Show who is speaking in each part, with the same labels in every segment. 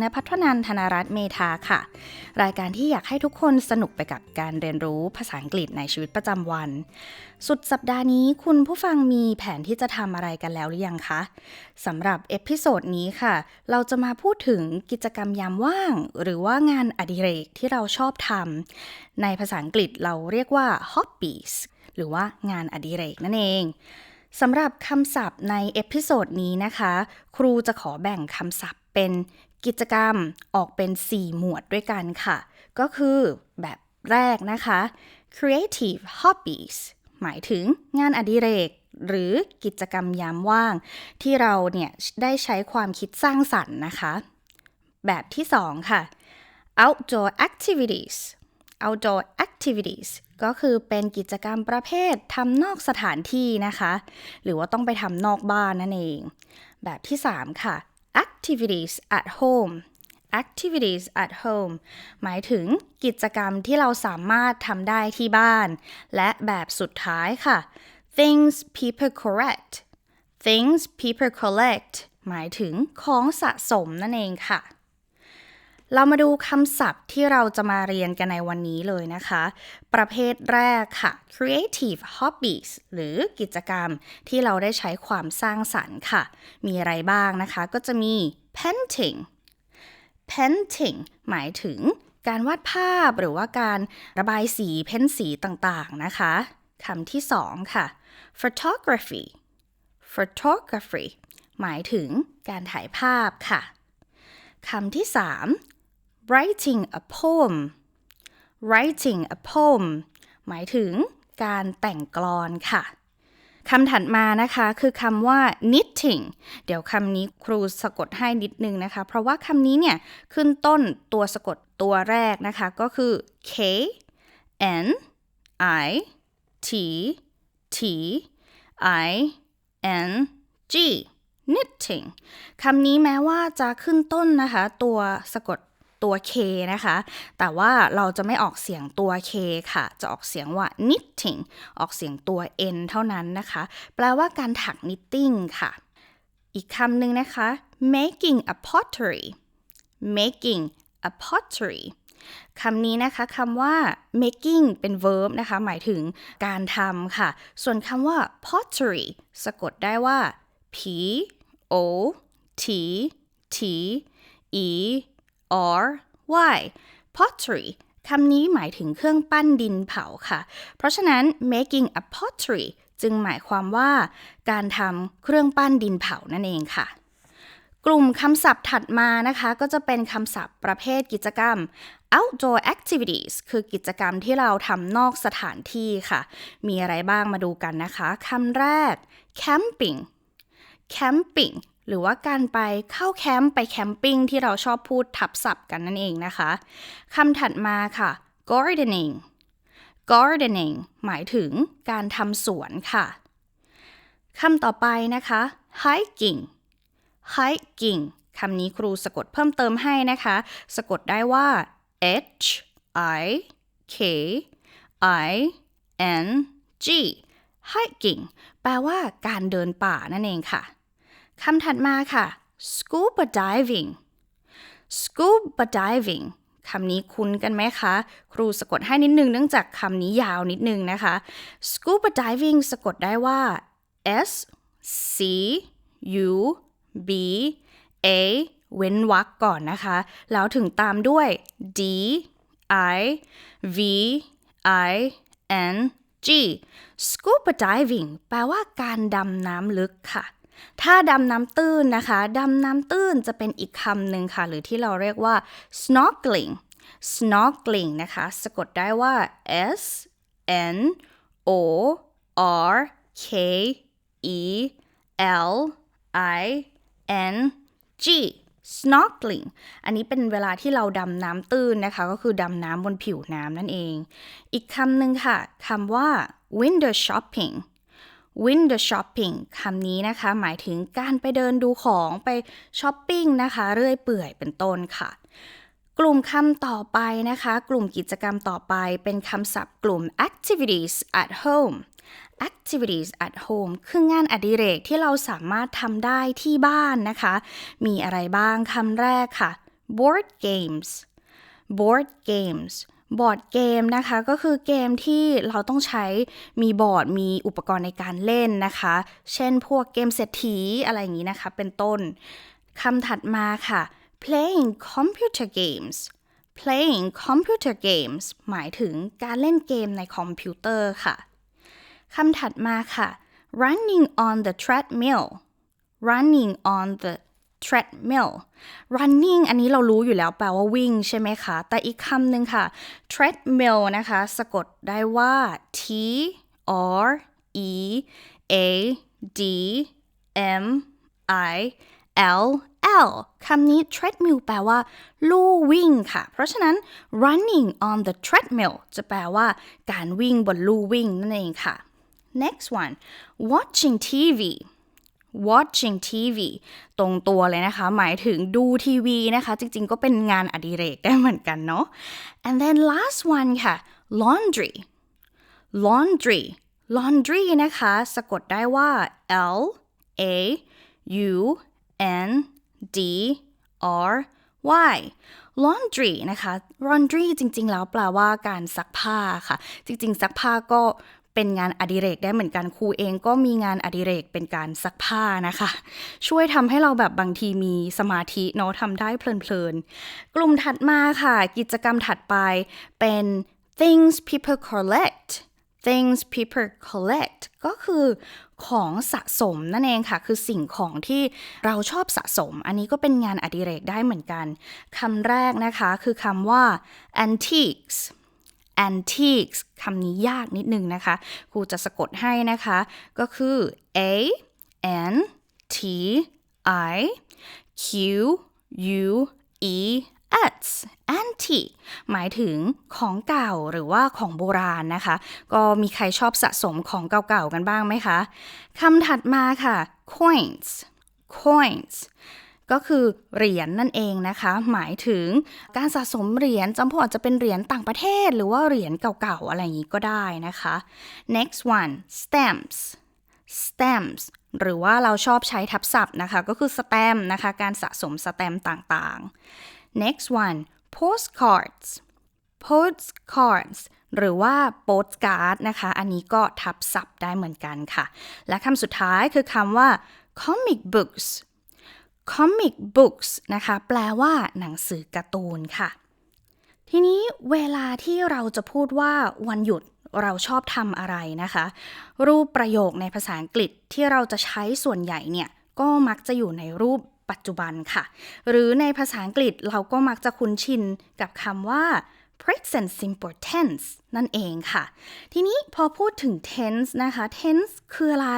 Speaker 1: ณพัฒนันธนรัตน์เมธาค่ะ รายการที่อยากให้ทุกคนสนุกไปกับการเรียนรู้ภาษาอังกฤษในชีวิตประจำวัน สุดสัปดาห์นี้คุณผู้ฟังมีแผนที่จะทำอะไรกันแล้วหรือยังคะสำหรับเอพิโซดนี้ค่ะ เราจะมาพูดถึงกิจกรรมยามว่าง หรือว่างานอดิเรกที่เราชอบทำในภาษาอังกฤษเราเรียกว่า hobbies หรือว่างานอดิเรกนั่นเองสำหรับคำศัพท์ในเอพิโซดนี้นะคะ ครูจะขอแบ่งคำศัพท์เป็น กิจกรรมออกเป็น 4 หมวดด้วยกันค่ะ ก็คือแบบแรกนะคะ creative hobbies หมายถึงงานอดิเรกหรือกิจกรรมยามว่าง ที่เราเนี่ยได้ใช้ความคิดสร้างสรรค์นะคะ แบบที่ 2 ค่ะ outdoor activities outdoor activities ก็คือเป็นกิจกรรมประเภททำนอกสถานที่นะคะ หรือว่าต้องไปทำนอกบ้านนั่นเอง แบบที่ 3 ค่ะ activities at home activities at home หมายถึงกิจกรรมที่เราสามารถทำได้ที่บ้าน และแบบสุดท้ายค่ะ things people collect things people collect หมายถึงของสะสมนั่นเองค่ะ เรามาดูคำศัพท์ที่เราจะมาเรียนกันในวันนี้เลยนะคะ ประเภทแรกค่ะ creative hobbies หรือกิจกรรมที่เราได้ใช้ความสร้างสรรค์ค่ะ มีอะไรบ้างนะคะ ก็จะมี painting painting หมายถึงการวาดภาพหรือว่าการระบายสีเพ้นสีต่างๆนะคะคำที่สองค่ะ photography photography หมายถึงการถ่ายภาพค่ะคำที่สาม writing a poem writing a poem หมายถึงการแต่งกลอนค่ะคำถัดมานะคะคือคำว่า knitting เดี๋ยวคำนี้ครูสะกดให้นิดนึงนะคะ เพราะว่าคำนี้เนี่ยขึ้นต้นตัวสะกดตัวแรกนะคะ ก็คือ K N I T T I N G knitting คำนี้แม้ว่าจะขึ้นต้นนะคะ ตัวสะกด ตัว K นะคะ แต่ว่าเราจะไม่ออกเสียงตัว K ค่ะ จะออกเสียงว่า knitting ออกเสียงตัว N เท่านั้นนะคะ แปลว่าการถัก knitting ค่ะ อีกคำหนึ่งนะคะ making a pottery making a pottery คำนี้นะคะคำว่า making เป็น verb นะคะ หมายถึงการทำค่ะ ส่วนคำว่า pottery สะกดได้ว่า p o t t e r y pottery คำนี้หมายถึงเครื่องปั้นดินเผาค่ะ เพราะฉะนั้น making a pottery จึงหมายความว่าการทำเครื่องปั้นดินเผานั่นเองค่ะ กลุ่มคำศัพท์ถัดมานะคะ ก็จะเป็นคำศัพท์ประเภทกิจกรรม outdoor activities คือกิจกรรมที่เราทำนอกสถานที่ค่ะ มีอะไรบ้างมาดูกันนะคะ คำแรก camping camping หรือว่าการไปเข้าแคมป์ไปแคมปิ้งที่เราชอบพูดทับศัพท์กันนั่นเองนะคะคำถัดมาค่ะ gardening gardening หมายถึงการทำสวนค่ะคำต่อไปนะคะ hiking hiking คำนี้ครูสะกดเพิ่มเติมให้นะคะ สะกดได้ว่า h i k i n g hiking แปลว่าการเดินป่านั่นเองค่ะ คำถัดมาค่ะ scuba diving scuba diving คำนี้คุ้นกันไหมคะ ครูสะกดให้นิดนึงเนื่องจากคำนี้ยาวนิดนึงนะคะ scuba diving สะกดได้ว่า s c u b a เว้นวรรคก่อนนะคะ แล้วถึงตามด้วย d i v i n g scuba diving แปลว่าการดำน้ำลึกค่ะ ถ้าดำน้ำตื้นนะคะ ดำน้ำตื้นจะเป็นอีกคำหนึ่งค่ะ หรือที่เราเรียกว่า snorkeling snorkeling นะคะ สะกดได้ว่า s n o r k e l i n g snorkeling อันนี้เป็นเวลาที่เราดำน้ำตื้นนะคะ ก็คือดำน้ำบนผิวน้ำนั่นเอง อีกคำหนึ่งค่ะคำว่า window shopping window shopping คำนี้นะคะ หมายถึงการไปเดินดูของไปช้อปปิ้งนะคะ เรื่อยเปื่อยเป็นต้นค่ะ กลุ่มคำต่อไปนะคะ กลุ่มกิจกรรมต่อไปเป็นคำศัพท์กลุ่ม activities at home activities at home คืองานอดิเรกที่เราสามารถทำได้ที่บ้านนะคะ มีอะไรบ้างคำแรกค่ะ board games board games บอร์ดเกมนะคะก็คือเกมที่เราต้องใช้มีบอร์ดมีอุปกรณ์ในการเล่นนะคะ เช่นพวกเกมเศรษฐีอะไรอย่างนี้นะคะ เป็นต้นคำถัดมาค่ะ playing computer games playing computer games หมายถึงการเล่นเกมในคอมพิวเตอร์ค่ะคำถัดมาค่ะ running on the treadmill running on the treadmill running อันนี้เรารู้อยู่แล้วแปลว่าวิ่งใช่ไหมคะ แต่อีกคำหนึ่งค่ะ treadmill นะคะ สะกดได้ว่า T R E A D M I L L คำนี้ treadmill แปลว่า ลู่วิ่งค่ะ เพราะฉะนั้น running on the treadmill จะแปลว่า การวิ่งบนลู่วิ่งนั่นเองค่ะ next one watching TV watching TV ตรงตัวเลยนะคะ หมายถึงดูทีวีนะคะ จริงๆ ก็เป็นงานอดิเรกได้เหมือนกันเนาะ and then last one ค่ะ laundry laundry laundry นะคะ สะกดได้ว่า L A U N D R Y laundry นะคะ laundry จริง ๆ แล้วแปลว่าการซักผ้าค่ะ จริง ๆ ซักผ้าก็ เป็นงานอดิเรกได้เหมือนกันครูเองก็มีงานอดิเรกเป็นการซักผ้านะคะ ช่วยทำให้เราแบบบางทีมีสมาธิเนาะทำได้เพลินๆ กลุ่มถัดมาค่ะ กิจกรรมถัดไปเป็น things people collect things people collect ก็คือของสะสมนั่นเองค่ะ คือสิ่งของที่เราชอบสะสม อันนี้ก็เป็นงานอดิเรกได้เหมือนกันคำแรกนะคะคือคำว่า antiques antiques คำนี้ยากนิดนึงนะคะ ครูจะสะกดให้นะคะ ก็คือ a n t i q u e s antique หมายถึงของเก่าหรือว่าของโบราณนะคะ ก็มีใครชอบสะสมของเก่าๆกันบ้างไหมคะ คำถัดมาค่ะ coins coins ก็คือเหรียญนนั่นเองนะคะ หมายถึงการสะสมเหรียญจำพวกอาจจะเป็นเหรียญต่างประเทศ หรือว่าเหรียญเก่าๆ อะไรอย่างนี้ก็ได้นะคะ next one stamps stamps หรือว่าเราชอบใช้ทับศัพท์นะคะ ก็คือ stamp นะคะ การสะสม stamp ต่างๆ next one postcards postcards หรือว่า postcard นะคะ อันนี้ก็ทับศัพท์ได้เหมือนกันค่ะ และคำสุดท้ายคือคำว่า comic books comic books นะคะ แปลว่าหนังสือการ์ตูนค่ะ ทีนี้เวลาที่เราจะพูดว่าวันหยุดเราชอบทำอะไรนะคะ รูปประโยคในภาษาอังกฤษที่เราจะใช้ส่วนใหญ่เนี่ย ก็มักจะอยู่ในรูปปัจจุบันค่ะ หรือในภาษาอังกฤษเราก็มักจะคุ้นชินกับคำว่า present simple tense นั่นเองค่ะ ทีนี้พอพูดถึง tense นะคะ tense คืออะไร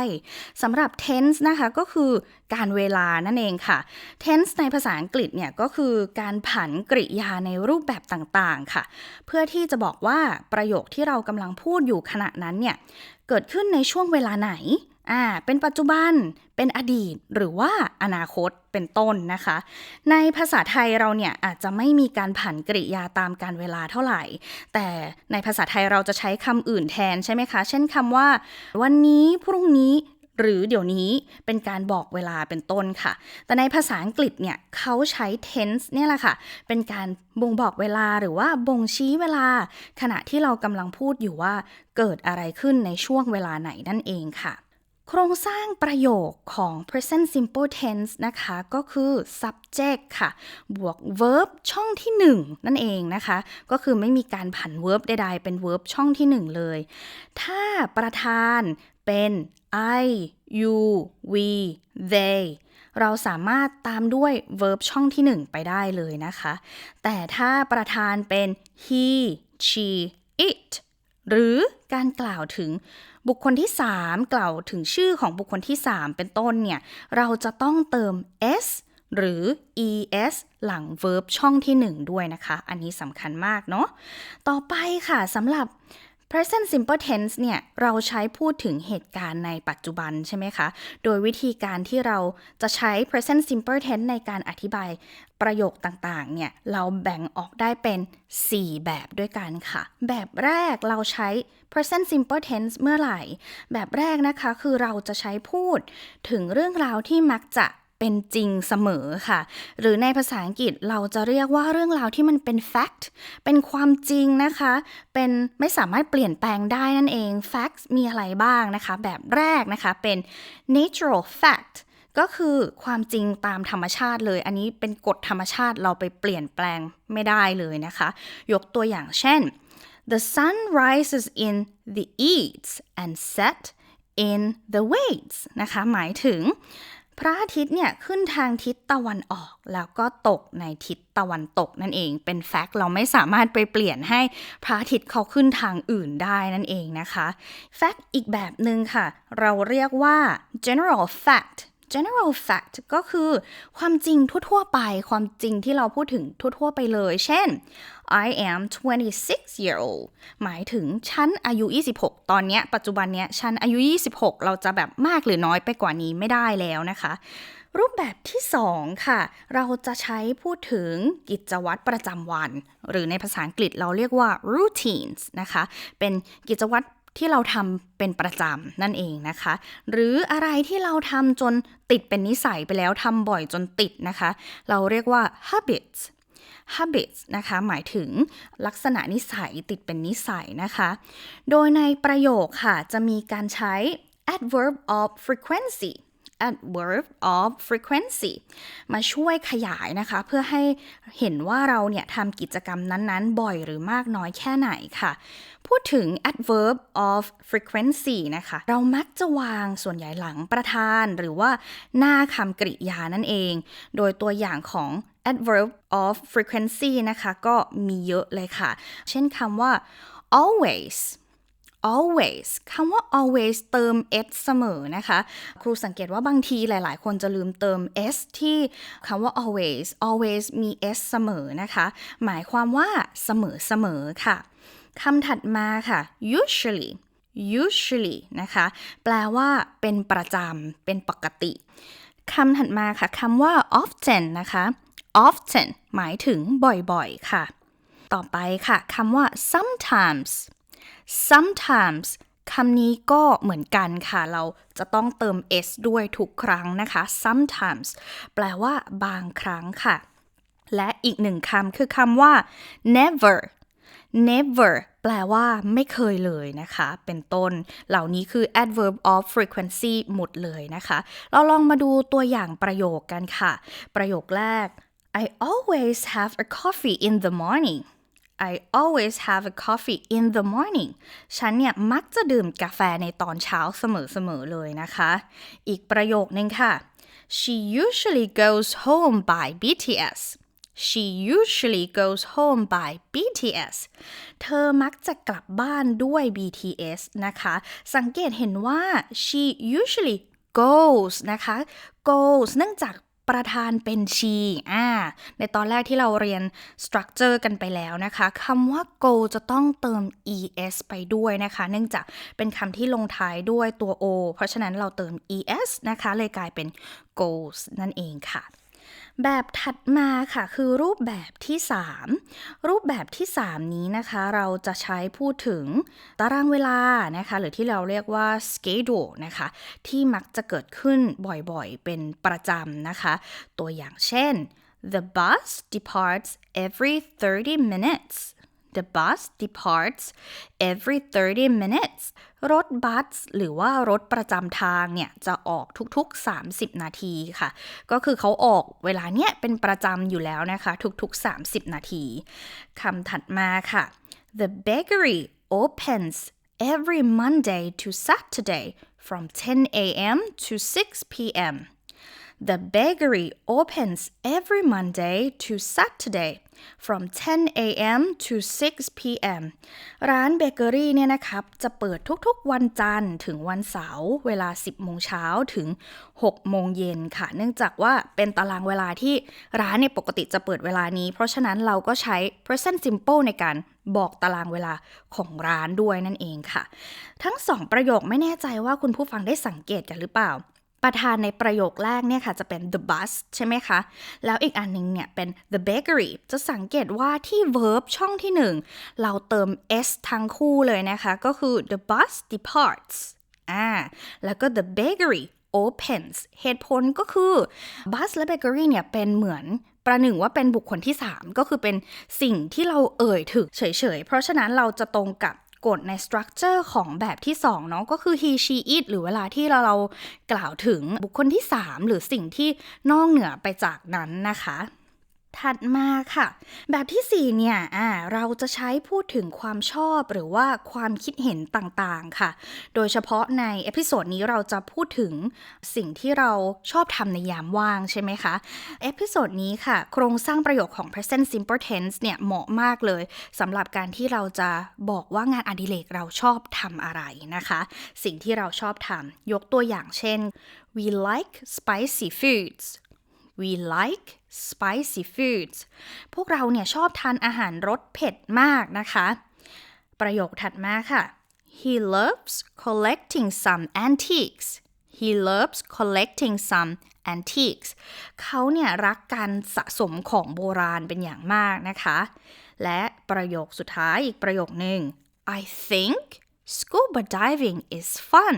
Speaker 1: สำหรับ tense นะคะก็คือการเวลานั่นเองค่ะ tense ในภาษาอังกฤษเนี่ยก็คือการผันกริยาในรูปแบบต่างๆค่ะ เพื่อที่จะบอกว่าประโยคที่เรากำลังพูดอยู่ขณะนั้นเนี่ย เกิดขึ้นในช่วงเวลาไหน อ่า เป็นปัจจุบัน เป็นอดีต หรือว่าอนาคต เป็นต้นนะคะ ในภาษาไทยเราเนี่ยอาจจะไม่มีการผันกริยาตามการเวลาเท่าไหร่ แต่ในภาษาไทยเราจะใช้คำอื่นแทนใช่ไหมคะ เช่นคำว่า วันนี้ พรุ่งนี้หรือเดี๋ยวนี้เป็นการบอกเวลาเป็นต้นค่ะ แต่ในภาษาอังกฤษเนี่ยเขาใช้ tense เนี่ยแหละค่ะ เป็นการบ่งบอกเวลาหรือว่าบ่งชี้เวลา ขณะที่เรากำลังพูดอยู่ว่าเกิดอะไรขึ้นในช่วงเวลาไหนนั่นเองค่ะ ครงสร้างประโยคของ present simple tense นะคะ ก็คือ subject ค่ะ บวก verb ช่องที่ 1 นั่นเองนะคะ ก็คือไม่มีการผัน verb ใดๆ เป็น verb ช่องที่ 1 เลย ถ้าประธานเป็น I you we they เราสามารถตามด้วย verb ช่องที่ 1 ไปได้เลยนะคะ แต่ถ้าประธานเป็น he she it หรือการกล่าวถึง บุคคลที่ 3 กล่าวถึงชื่อของบุคคลที่ 3 เป็นต้นเนี่ย เราจะต้องเติม s หรือ es หลัง verb ช่องที่ 1 ด้วยนะคะ อันนี้สำคัญมากเนาะ ต่อไปค่ะสำหรับ present simple tense เนี่ย เราใช้พูดถึงเหตุการณ์ในปัจจุบันใช่ไหมคะ โดยวิธีการที่เราจะใช้ present simple tense ในการอธิบายประโยคต่างๆ เนี่ย เราแบ่งออกได้เป็น 4 แบบด้วยกันค่ะ แบบแรกเราใช้ present simple tense เมื่อไหร่ แบบแรกนะคะ คือเราจะใช้พูดถึงเรื่องราวที่มักจะ เป็นจริงเสมอค่ะ หรือในภาษาอังกฤษเราจะเรียกว่าเรื่องราวที่มันเป็น fact เป็นความจริงนะคะ เป็นไม่สามารถเปลี่ยนแปลงได้นั่นเอง fact มีอะไรบ้างนะคะ แบบแรกนะคะเป็น natural fact ก็คือความจริงตามธรรมชาติเลย อันนี้เป็นกฎธรรมชาติเราไปเปลี่ยนแปลงไม่ได้เลยนะคะ ยกตัวอย่างเช่น the sun rises in the east and set in the west นะคะ หมายถึง ระอาทิตย์เนี่ยขึ้นทางทิศตะวันออก แล้วก็ตกในทิศตะวันตกนั่นเอง เป็นแฟกต์เราไม่สามารถไปเปลี่ยนให้พระอาทิตย์เขาขึ้นทางอื่นได้นั่นเองนะคะ แฟกต์อีกแบบหนึ่งค่ะ เราเรียกว่า general fact general fact ก็คือความจริงทั่วๆไป ความจริงที่เราพูดถึงทั่วๆไปเลย เช่น I am 26 year old หมายถึงฉันอายุ 26 ตอนเนี้ยปัจจุบันเนี้ยฉันอายุ 26 เราจะแบบมากหรือน้อยไปกว่านี้ไม่ได้แล้วนะคะ รูปแบบที่ 2 ค่ะ เราจะใช้พูดถึงกิจวัตรประจำวัน หรือในภาษาอังกฤษเราเรียกว่า routines นะคะ เป็นกิจวัตร ที่เราทำเป็นประจำนั่นเองนะคะ หรืออะไรที่เราทำจนติดเป็นนิสัยไปแล้วทำบ่อยจนติดนะคะ เราเรียกว่า habits habits นะคะหมายถึงลักษณะนิสัยติดเป็นนิสัยนะคะ โดยในประโยคค่ะ จะมีการใช้ adverb of frequency adverb of frequency มาช่วยขยายนะคะ เพื่อให้เห็นว่าเราเนี่ยทำกิจกรรมนั้นๆ บ่อยหรือมากน้อยแค่ไหนค่ะ พูดถึง adverb of frequency นะคะ เรามักจะวางส่วนใหญ่หลังประธาน หรือว่าหน้าคำกริยานั่นเอง โดยตัวอย่างของ adverb of frequency นะคะ ก็มีเยอะเลยค่ะ เช่นคำว่า always always คำว่า always เติม s เสมอนะคะ ครูสังเกตว่าบางทีหลาย ๆ คนจะลืมเติม s ที่คำว่า always always มี s เสมอนะคะ หมายความว่าเสมอเสมอค่ะคำถัดมาค่ะ usually usually นะคะ แปลว่าเป็นประจำ เป็นปกติคำถัดมาค่ะคำว่า often นะคะ often หมายถึงบ่อย ๆ ค่ะ ต่อไปค่ะคำว่า sometimes sometimes คำนี้ก็เหมือนกันค่ะ เราจะต้องเติม s ด้วยทุกครั้งนะคะ sometimes แปลว่าบางครั้งค่ะ และอีกหนึ่งคำคือคำว่า never never แปลว่าไม่เคยเลยนะคะ เป็นต้น เหล่านี้คือ adverb of frequency หมดเลยนะคะ เราลองมาดูตัวอย่างประโยคกันค่ะ ประโยคแรก I always have a coffee in the morning I always have a coffee in the morning ฉันเนี่ยมักจะดื่มกาแฟในตอนเช้าเสมอๆเลยนะคะ อีกประโยคนึงค่ะ She usually goes home by BTS She usually goes home by BTS เธอมักจะกลับบ้านด้วย BTS นะคะ สังเกตเห็นว่า she usually goes นะคะ goes เนื่องจาก ประธานเป็นชีอ่าในตอนแรกที่เราเรียน structure กันไปแล้วนะคะคำว่า go จะต้องเติม es ไปด้วยนะคะ เนื่องจากเป็นคำที่ลงท้ายด้วยตัว o เพราะฉะนั้นเราเติม es นะคะ เลยกลายเป็น goes นั่นเองค่ะ แบบถัดมาค่ะคือรูปแบบที่ 3 รูปแบบที่ 3 นี้นะคะ เราจะใช้พูดถึงตารางเวลานะคะ หรือที่เราเรียกว่า schedule นะคะ ที่มักจะเกิดขึ้นบ่อยๆ เป็นประจำนะคะ ตัวอย่างเช่น the bus departs every 30 minutes The bus departs every 30 minutes รถบัสหรือว่ารถประจำทางเนี่ย จะออกทุกๆ 30 นาทีค่ะ ก็คือเขาออกเวลาเนี้ยเป็นประจำอยู่แล้วนะคะ ทุกๆ 30 นาทีคำถัดมาค่ะ The bakery opens every Monday to Saturday from 10 a.m. to 6 p.m. The bakery opens every Monday to Saturday from 10 a.m. to 6 p.m. ร้านเบเกอรี่เนี่ยนะครับ จะเปิดทุกๆวันจันทร์ถึงวันเสาร์เวลา 10 โมงเช้าถึง 6 โมงเย็นค่ะ เนื่องจากว่าเป็นตารางเวลาที่ร้านเนี่ยปกติจะเปิดเวลานี้ เพราะฉะนั้นเราก็ใช้ present simple ในการบอกตารางเวลาของร้านด้วยนั่นเองค่ะ ทั้งสองประโยคไม่แน่ใจว่าคุณผู้ฟังได้สังเกตกันหรือเปล่า ประธานในประโยคแรกเนี่ยค่ะจะเป็น the bus ใช่ไหมคะ แล้วอีกอันหนึงเนี่ยเป็น the bakery จะสังเกตว่าที่ verb ช่องที่หนึ่งเราเติม s ทั้งคู่เลยนะคะ ก็คือ the bus departs อ่าแล้วก็ the bakery opens เหตุผลก็คือบัสและเบเกอรี่เนี่ยเป็นเหมือนประหนึ่งว่าเป็นบุคคลที่ 3 ก็คือเป็นสิ่งที่เราเอ่ยถึงเฉยๆ เพราะฉะนั้นเราจะตรงกับ กฎในสตรัคเจอร์ของแบบที่2เนาะก็คือ he she it หรือเวลาที่เราเรากล่าวถึงบุคคลที่ 3 หรือสิ่งที่นอกเหนือไปจากนั้นนะคะ ถัดมาค่ะ แบบที่ 4 เนี่ยอ่าเราจะใช้พูดถึงความชอบหรือว่าความคิดเห็นต่างๆค่ะ โดยเฉพาะในเอพิโซดนี้เราจะพูดถึงสิ่งที่เราชอบทำในยามว่างใช่ไหมคะ เอพิโซดนี้ค่ะ โครงสร้างประโยคของ present simple tense เนี่ยเหมาะมากเลยสำหรับการที่เราจะบอกว่างานอดิเรกเราชอบทำอะไรนะคะ สิ่งที่เราชอบทำยกตัวอย่างเช่น we like spicy foods we like spicy foods พวกเราเนี่ยชอบทานอาหารรสเผ็ดมากนะคะ ประโยคถัดมาค่ะ he loves collecting some antiques he loves collecting some antiques เขาเนี่ยรักการสะสมของโบราณเป็นอย่างมากนะคะ และประโยคสุดท้ายอีกประโยคหนึ่ง I think scuba diving is fun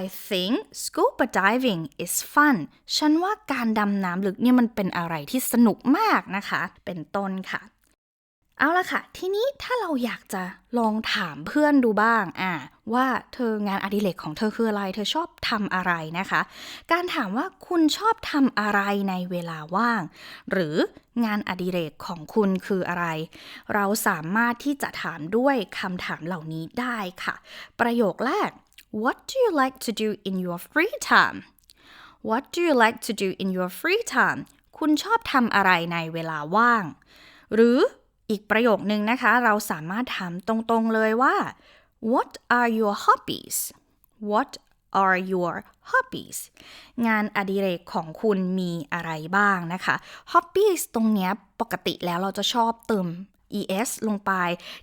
Speaker 1: I think scuba diving is fun ฉันว่าการดำน้ำลึกเนี่ยมันเป็นอะไรที่สนุกมากนะคะ เป็นต้นค่ะ เอาละค่ะ ทีนี้ถ้าเราอยากจะลองถามเพื่อนดูบ้างอ่าว่าเธองานอดิเรกของเธอคืออะไร เธอชอบทำอะไรนะคะ การถามว่าคุณชอบทำอะไรในเวลาว่าง หรืองานอดิเรกของคุณคืออะไร เราสามารถที่จะถามด้วยคำถามเหล่านี้ได้ค่ะ ประโยคแรก What do you like to do in your free time What do you like to do in your free time คุณชอบทำอะไรในเวลาว่าง หรืออีกประโยคนึงนะคะ เราสามารถถามตรงๆเลยว่า What are your hobbies What are your hobbies งานอดิเรกของคุณมีอะไรบ้างนะคะ hobbies ตรงเนี้ยปกติแล้วเราจะชอบเติม es ลงไป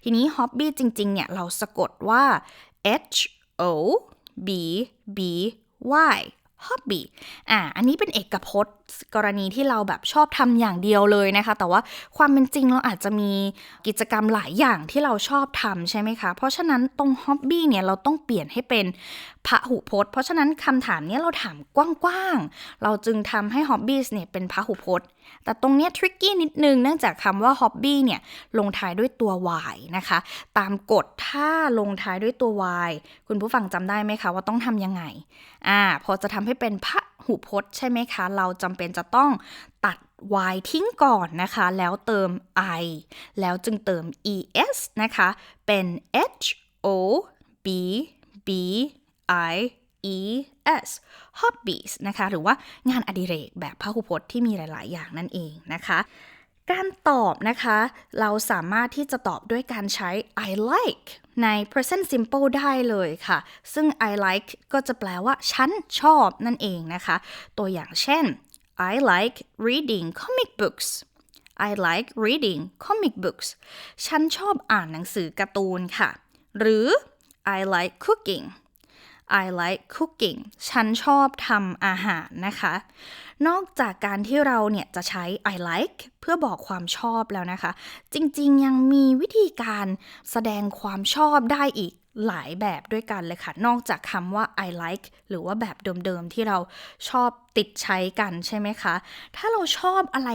Speaker 1: ทีนี้ hobby จริง ๆ เนี่ย เราสะกดว่า h o b b y hobby อ่า อันนี้เป็นเอกพจน์ กรณีที่เราแบบชอบทำอย่างเดียวเลยนะคะ แต่ว่าความเป็นจริงเราอาจจะมีกิจกรรมหลายอย่างที่เราชอบทำใช่ไหมคะ เพราะฉะนั้นตรง hobby เนี่ยเราต้องเปลี่ยนให้เป็นพหุพจน์ เพราะฉะนั้นคำถามนี้เราถามกว้างๆ เราจึงทำให้ hobbies เนี่ยเป็นพหุพจน์ แต่ตรงนี้ทริกกี้นิดนึงเนื่องจากคำว่า hobby เนี่ยลงท้ายด้วยตัว y นะคะ ตามกฎถ้าลงท้ายด้วยตัว y คุณผู้ฟังจำได้ไหมคะว่าต้องทำยังไง อ่า พอจะทำให้เป็นพระ หุพจน์ใช่ไหมคะ เราจำเป็นจะต้องตัด y ทิ้งก่อนนะคะ แล้วเติม i แล้วจึงเติม es นะคะ เป็น h o b b i e s hobbies นะคะ หรือว่างานอดิเรกแบบพหุพจน์ที่มีหลาย ๆ อย่างนั่นเองนะคะการตอบนะคะ เราสามารถที่จะตอบด้วยการใช้ I like ใน present simple ได้เลยค่ะ ซึ่ง I like ก็จะแปลว่า ฉันชอบนั่นเองนะคะ ตัวอย่างเช่น I like reading comic books I like reading comic books ฉันชอบอ่านหนังสือการ์ตูนค่ะ หรือ I like cooking I like cooking ฉันชอบทำอาหารนะคะ นอกจากการที่เราเนี่ยจะใช้ I like เพื่อบอกความชอบแล้วนะคะ จริงๆยังมีวิธีการแสดงความชอบได้อีกหลายแบบด้วยกันเลยค่ะ นอกจากคำว่า I like หรือว่าแบบเดิมๆ ที่เราชอบติดใช้กันใช่ไหมคะ ถ้าเราชอบอะไร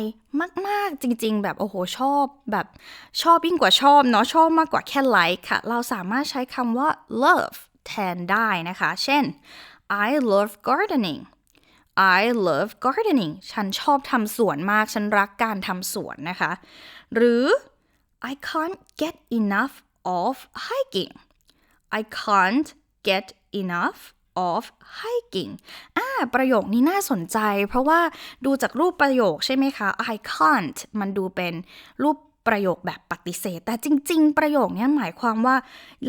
Speaker 1: มากๆจริงๆ แบบโอ้โหชอบแบบชอบยิ่งกว่าชอบเนาะชอบมากกว่าแค่ like ค่ะ เราสามารถใช้คำว่า love แทนได้นะคะ เช่น I love gardening I love gardening ฉันชอบทำสวนมาก ฉันรักการทำสวนนะคะ หรือ I can't get enough of hiking I can't get enough of hiking อ่า ประโยคนี้น่าสนใจ เพราะว่าดูจากรูปประโยคใช่ไหมคะ I can't มันดูเป็นรูป ประโยคแบบปฏิเสธ แต่จริง ๆ ประโยคนี้หมายความว่า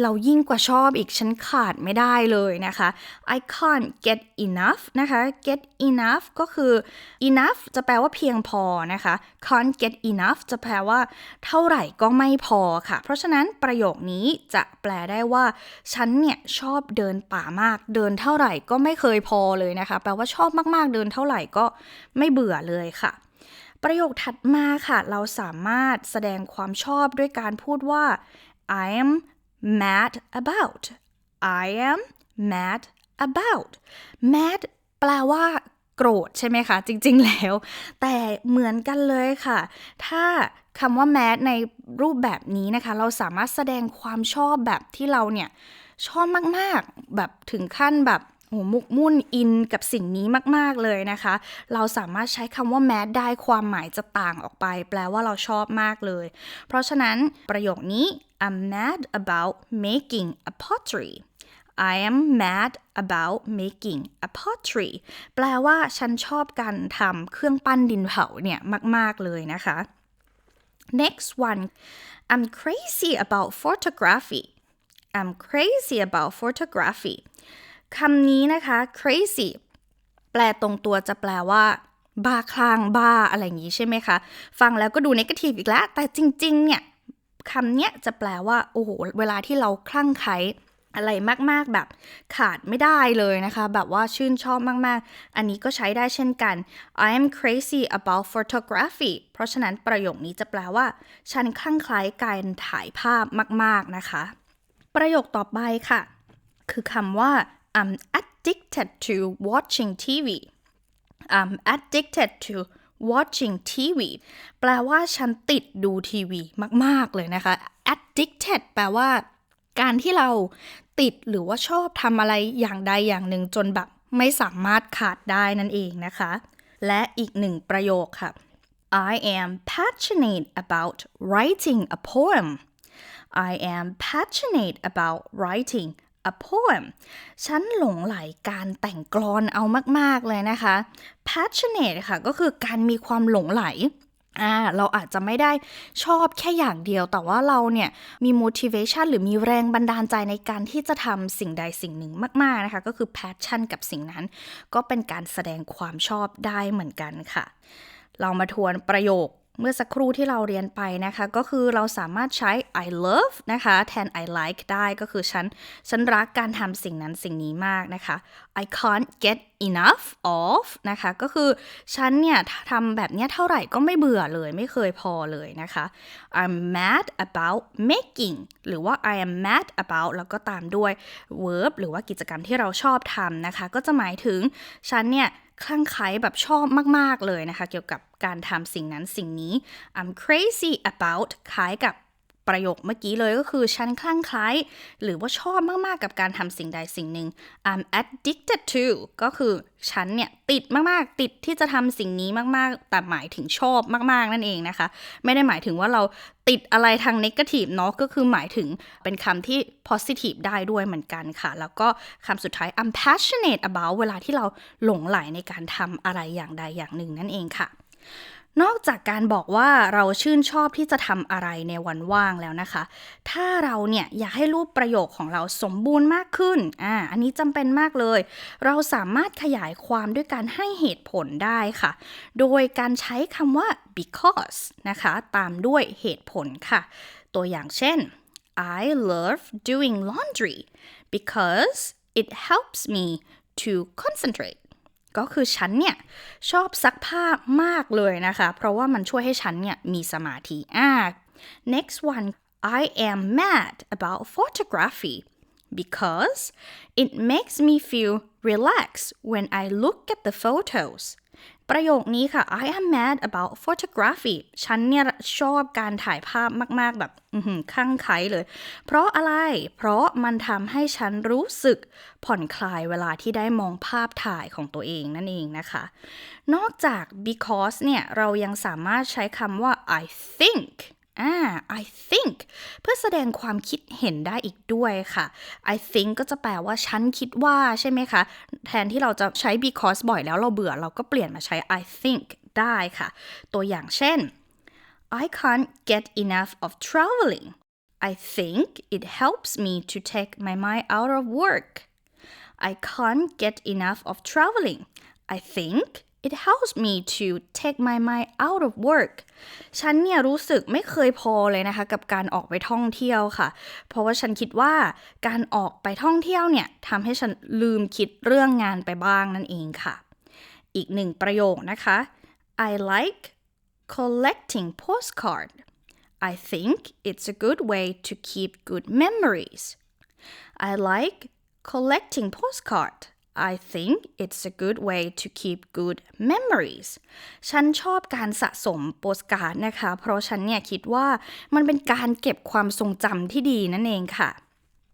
Speaker 1: เรายิ่งกว่าชอบอีกฉันขาดไม่ได้เลยนะคะ I can't get enough นะคะ get enough ก็คือ enough จะแปลว่าเพียงพอนะคะ can't get enough จะแปลว่า เท่าไหร่ก็ไม่พอค่ะ เพราะฉะนั้นประโยคนี้จะแปลได้ว่า ฉันเนี่ยชอบเดินป่ามากเดินเท่าไหร่ก็ไม่เคยพอเลยนะคะ แปลว่าชอบมากๆเดินเท่าไหร่ก็ไม่เบื่อเลยค่ะ ประโยคถัดมาค่ะ เราสามารถแสดงความชอบด้วยการพูดว่า I am mad about I am mad about mad แปลว่าโกรธใช่ไหมคะ จริงๆแล้ว แต่เหมือนกันเลยค่ะ ถ้าคำว่า mad ในรูปแบบนี้นะคะ เราสามารถแสดงความชอบแบบที่เราเนี่ย ชอบมากๆ แบบถึงขั้นแบบ โอ้มุกมุ่นอินกับสิ่งนี้มาก ๆ เลยนะคะ เราสามารถใช้คำว่า mad ได้ความหมายจะต่างออกไป แปลว่าเราชอบมากเลย เพราะฉะนั้นประโยคนี้ I'm mad about making a pottery I am mad about making a pottery แปลว่าฉันชอบการทำเครื่องปั้นดินเผาเนี่ย มาก ๆ เลยนะคะ next one I'm crazy about photography I'm crazy about photography คำนี้นะคะ crazy แปลตรงตัวจะแปลว่าบ้าคลั่งบ้าอะไรอย่างนี้ใช่ไหมคะ ฟังแล้วก็ดูนกาทีฟอีกแล้ว แต่จริง ๆ เนี่ยคำเนี้ยจะแปลว่า โอ้โห เวลาที่เราคลั่งไคล้อะไรมากๆแบบขาดไม่ได้เลยนะคะ แบบว่าชื่นชอบมาก ๆ อันนี้ก็ใช้ได้เช่นกัน I am crazy about photography เพราะฉะนั้นประโยคนี้จะแปลว่า ฉันคลั่งไคล้การถ่ายภาพมาก ๆ นะคะ ประโยคต่อไปค่ะ คือคำว่า I'm addicted to watching TV I'm addicted to watching TV แปลว่าฉันติดดูทีวีมาก ๆ เลยนะคะ addicted แปลว่า การที่เราติดหรือว่าชอบทำอะไรอย่างใดอย่างหนึ่งจนแบบไม่สามารถขาดได้นั่นเองนะคะ และอีกหนึ่งประโยคค่ะ I am passionate about writing a poem I am passionate about writing a poem ฉันหลงไหลการแต่งกลอนเอามาก ๆ เลยนะคะ passionate ค่ะ ก็คือการมีความหลงไหลอ่าเราอาจจะไม่ได้ชอบแค่อย่างเดียว แต่ว่าเราเนี่ยมี motivation หรือมีแรงบันดาลใจในการที่จะทำสิ่งใดสิ่งหนึ่งมาก ๆ นะคะ ก็คือ passion กับสิ่งนั้น ก็เป็นการแสดงความชอบได้เหมือนกันค่ะ เรามาทวนประโยค เมื่อสักครู่ที่เราเรียนไปนะคะ ก็คือเราสามารถใช้ I love นะคะ แทน I like ได้ก็คือฉัน ฉันรักการทำสิ่งนั้นสิ่งนี้มากนะคะ I can't get enough of นะคะ ก็คือฉันเนี่ยทำแบบนี้เท่าไหร่ก็ไม่เบื่อเลยไม่เคยพอเลยนะคะ I'm mad about making หรือว่า I am mad about แล้วก็ตามด้วย verb หรือว่ากิจกรรมที่เราชอบทำนะคะ ก็จะหมายถึงฉันเนี่ยคลั่งไคล้แบบชอบมาก ๆ เลยนะคะ เกี่ยวกับการทำสิ่งนั้นสิ่งนี้ I'm crazy about คล้ายกับ ประโยคเมื่อกี้เลยก็คือฉันคลั่งไคล้หรือว่าชอบมาก ๆ กับการทำสิ่งใดสิ่งหนึ่ง I'm addicted to ก็คือฉันเนี่ย ติดมาก ๆ ติดที่จะทำสิ่งนี้มาก ๆ แต่หมายถึงชอบมาก ๆ นั่นเองนะคะ ไม่ได้หมายถึงว่าเราติดอะไรทาง negative เนาะก็คือหมายถึงเป็นคำที่ positive ได้ด้วยเหมือนกันค่ะ แล้วก็คำสุดท้าย I'm passionate about เวลาที่เราหลงไหลในการทำอะไรอย่างใดอย่างหนึ่งนั่นเองค่ะ นอกจากการบอกว่าเราชื่นชอบที่จะทำอะไรในวันว่างแล้วนะคะ ถ้าเราเนี่ยอยากให้รูปประโยคของเราสมบูรณ์มากขึ้น อ่า อันนี้จำเป็นมากเลย เราสามารถขยายความด้วยการให้เหตุผลได้ค่ะ โดยการใช้คำว่า because นะคะ ตามด้วยเหตุผลค่ะ ตัวอย่างเช่น I love doing laundry because it helps me to concentrate ก็คือฉันเนี่ยชอบซักผ้ามากเลยนะคะ เพราะว่ามันช่วยให้ฉันเนี่ยมีสมาธิอ่า next one I am mad about photography because it makes me feel relaxed when I look at the photos ประโยคนี้ค่ะ I am mad about photography ฉันเนี่ยชอบการถ่ายภาพมาก ๆ แบบข้างไขเลย เพราะอะไร เพราะมันทำให้ฉันรู้สึกผ่อนคลายเวลาที่ได้มองภาพถ่ายของตัวเองนั่นเองนะคะ นอกจาก because เนี่ย เรายังสามารถใช้คำว่า I think อ่า I think เพื่อแสดงความคิดเห็นได้อีกด้วยค่ะ I think ก็จะแปลว่าฉันคิดว่าใช่ไหมคะ แทนที่เราจะใช้ because บ่อยแล้วเราเบื่อเราก็เปลี่ยนมาใช้ I think ได้ค่ะ ตัวอย่างเช่น I can't get enough of traveling I think it helps me to take my mind out of work I can't get enough of traveling I think it helps me to take my mind out of work ฉันเนี่ยรู้สึกไม่เคยพอเลยนะคะ กับการออกไปท่องเที่ยวค่ะ เพราะว่าฉันคิดว่าการออกไปท่องเที่ยวเนี่ยทำให้ฉันลืมคิดเรื่องงานไปบ้างนั่นเองค่ะ อีกหนึ่งประโยคนะคะ I like collecting postcard I think it's a good way to keep good memories I like collecting postcard I think it's a good way to keep good memories ฉันชอบการสะสมโปสการ์ดนะคะ เพราะฉันเนี่ยคิดว่ามันเป็นการเก็บความทรงจำที่ดีนั่นเองค่ะ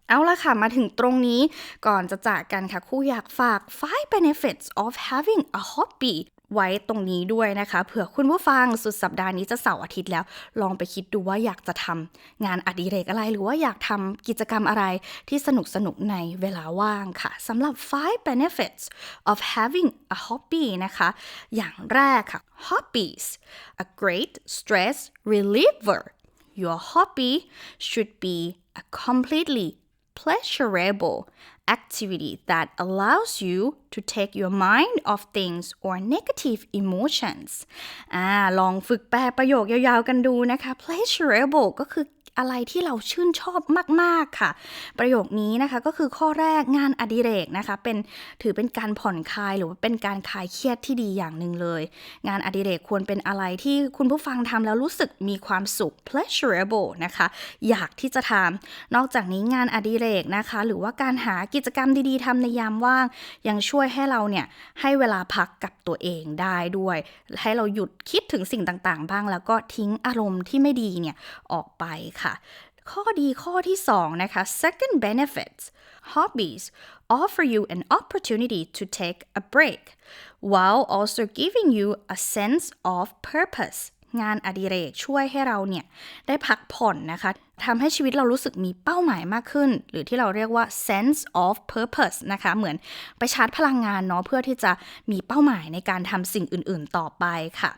Speaker 1: เอาละค่ะ มาถึงตรงนี้ก่อนจะจากกันค่ะครูอยากฝาก five benefits of having a hobby ไว้ตรงนี้ด้วยนะคะเผื่อคุณผู้ฟังสุดสัปดาห์นี้จะเสาร์อาทิตย์แล้ว ลองไปคิดดูว่าอยากจะทำงานอดิเรกอะไร หรือว่าอยากทำกิจกรรมอะไรที่สนุกสนุกในเวลาว่างค่ะสำหรับ five benefits of having a hobby นะคะ อย่างแรกค่ะ hobbies a great stress reliever Your hobby should be a completely pleasurable activity that allows you to take your mind off things or negative emotions อ่าลองฝึกแปลประโยคยาวๆกันดูนะคะ pleasurable ก็คือ อะไรที่เราชื่นชอบมาก ๆ ค่ะ ประโยคนี้นะคะก็คือข้อแรกงานอดิเรกนะคะ เป็นถือเป็นการผ่อนคลายหรือว่าเป็นการคลายเครียดที่ดีอย่างหนึ่งเลย งานอดิเรกควรเป็นอะไรที่คุณผู้ฟังทำแล้วรู้สึกมีความสุข pleasurable นะคะ อยากที่จะทำนอกจากนี้งานอดิเรกนะคะ หรือว่าการหากิจกรรมดีๆทำในยามว่าง ยังช่วยให้เราเนี่ยให้เวลาพักกับตัวเองได้ด้วย ให้เราหยุดคิดถึงสิ่งต่างๆ บ้าง แล้วก็ทิ้งอารมณ์ที่ไม่ดีเนี่ยออกไปค่ะข้อดีข้อที่ 2 นะคะ second benefits hobbies offer you an opportunity to take a break while also giving you a sense of purpose งานอดิเรกช่วยให้เราเนี่ย ได้พักผ่อนนะคะทำให้ชีวิตเรารู้สึกมีเป้าหมายมากขึ้น หรือที่เราเรียกว่า sense of purpose นะคะ เหมือนไปชาร์จพลังงานเนาะเพื่อที่จะมีเป้าหมายในการทำสิ่งอื่นๆต่อไปค่ะ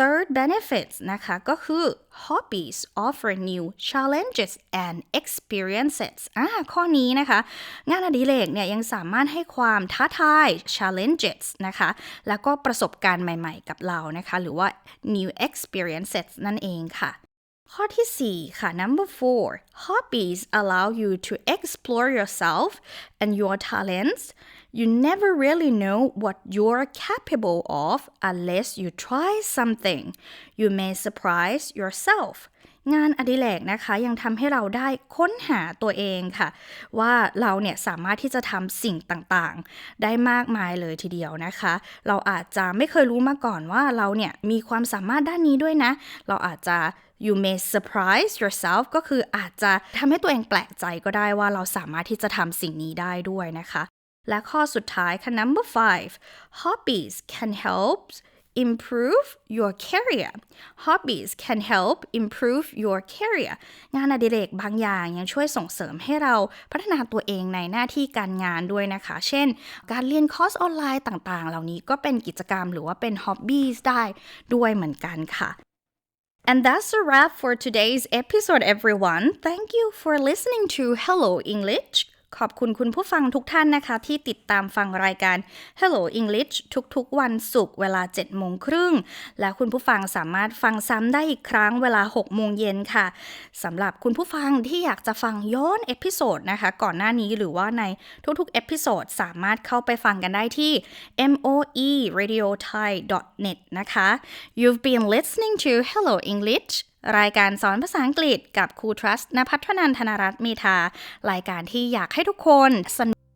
Speaker 1: Third benefits นะคะก็คือ hobbies offer new challenges and experiences อ่าข้อนี้นะคะ งานอดิเรกเนี่ยยังสามารถให้ความท้าทาย challenges นะคะ แล้วก็ประสบการณ์ใหม่ๆกับเรานะคะ หรือว่า new experiences นั่นเองค่ะ ข้อที่ 4 ค่ะ number four hobbies allow you to explore yourself and your talents you never really know what you're capable of unless you try something you may surprise yourself งานอดิเรกนะคะยังทำให้เราได้ค้นหาตัวเองค่ะ ว่าเราเนี่ยสามารถที่จะทำสิ่งต่างๆ ได้มากมายเลยทีเดียวนะคะ เราอาจจะไม่เคยรู้มาก่อนว่าเราเนี่ยมีความสามารถด้านนี้ด้วยนะ เราอาจจะ you may surprise yourself ก็คืออาจจะทำให้ตัวเองแปลกใจก็ได้ว่าเราสามารถที่จะทำสิ่งนี้ได้ด้วยนะคะ และข้อสุดท้ายค่ะ number five hobbies can help improve your career hobbies can help improve your career งานอดิเรกบางอย่างยังช่วยส่งเสริมให้เราพัฒนาตัวเองในหน้าที่การงานด้วยนะคะ เช่น การเรียนคอร์สออนไลน์ต่างๆ เหล่านี้ก็เป็นกิจกรรมหรือว่าเป็น hobbies ได้ด้วยเหมือนกันค่ะ And that's a wrap for today's episode, everyone. Thank you for listening to Hello English. ขอบคุณคุณผู้ฟังทุกท่านนะคะ ที่ติดตามฟังรายการ Hello English ทุกๆ วันศุกร์เวลา7โมงครึ่ง และคุณผู้ฟังสามารถฟังซ้ำได้อีกครั้งเวลา6โมงเย็นค่ะสำหรับคุณผู้ฟังที่อยากจะฟังย้อนเอพิโซดนะคะ ก่อนหน้านี้หรือว่าในทุกๆ เอพิโซดสามารถเข้าไปฟังกันได้ที่ moe radio thai net นะคะ You've been listening to Hello English รายการสอนภาษาอังกฤษกับครูทรัสต์ณพัฒนันธนรัตน์มีทา รายการที่อยากให้ทุกคนส